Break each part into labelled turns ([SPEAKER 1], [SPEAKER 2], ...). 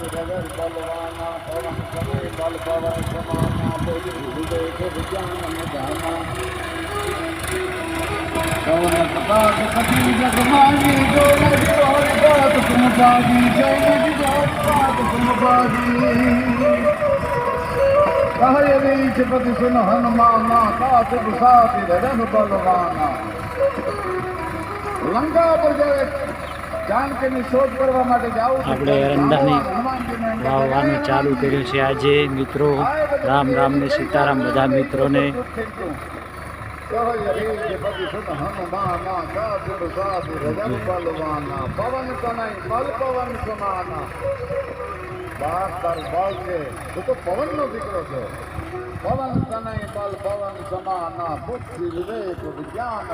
[SPEAKER 1] જગર બલવાના પવન સમય બલ પવન સમાના બોલી હૃદય કે વિજ્ઞાન જય પતિ સુન હનુમાના લંકા પર જ્યારે
[SPEAKER 2] આપણે એરંડાની વાવવાનું ચાલુ કર્યું છે આજે. મિત્રો રામ રામ ને સીતારામ બધા મિત્રોને.
[SPEAKER 1] પવન નો દીકરો છે પવન કનાઈ બલ પવન સમાના બુદ્ધિ વિવેક વિજ્ઞાન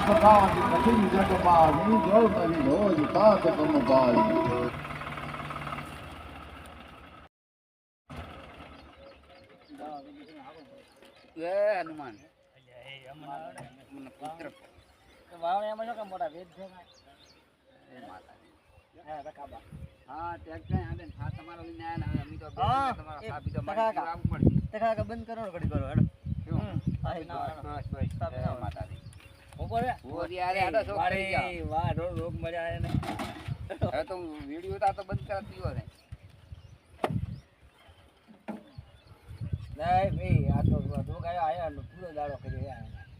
[SPEAKER 1] સભાજી કઠિન જગમાની જો બારી
[SPEAKER 3] જય હનુમાન પુત્ર જય માતા હા ત્યાં ક્યાં આવે હા તમારો લઈને આયા ને અમે
[SPEAKER 4] હા,
[SPEAKER 3] તમારા
[SPEAKER 4] બંધ કરો ઘડી કરો હેડો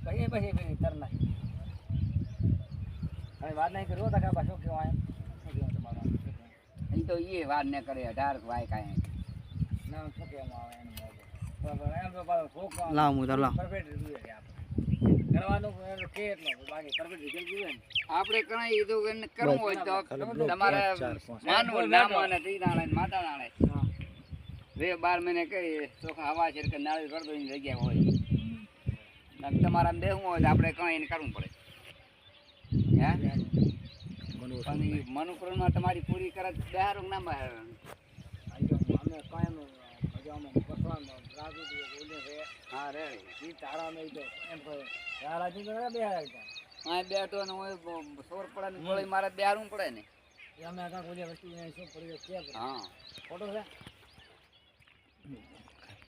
[SPEAKER 4] પછી પછી પેલી તર નાખી. હવે વાત નહીં કરી તમારું? શું કહેવાય?
[SPEAKER 3] અહીં તો એ વાત ને કરે અઢાર વાય કાંઈ.
[SPEAKER 4] ના, શું કહેવામાં આવે એનું?
[SPEAKER 2] લાવ હું તો લાવ.
[SPEAKER 4] આપણે. કરવાનું એનું કે
[SPEAKER 3] કરવું હોય તો તમારે માનવું ના માને તી નાણે ને માતા નાણે બે બાર મહિને કહીએ તો હવા છે કે નાળી ભર દો એની જગ્યા હોય. નક તમારે આમ હોય તો આપણે કઈ એને કરવું પડે. હે? મનુકરણમાં તમારી પૂરી કરે બહાર ના બેહારું. હા. રે
[SPEAKER 4] ઈ તારા નહીં તો એમ કહે રાજી તો બે હાલતા
[SPEAKER 3] હા બેઠો ને હોય સોર પડે ને ગોળી મારે બેરું પડે ને
[SPEAKER 4] અમે આખા કોઈ વસ્તુ શું પડ્યો કે
[SPEAKER 3] હા
[SPEAKER 4] ફોટો છે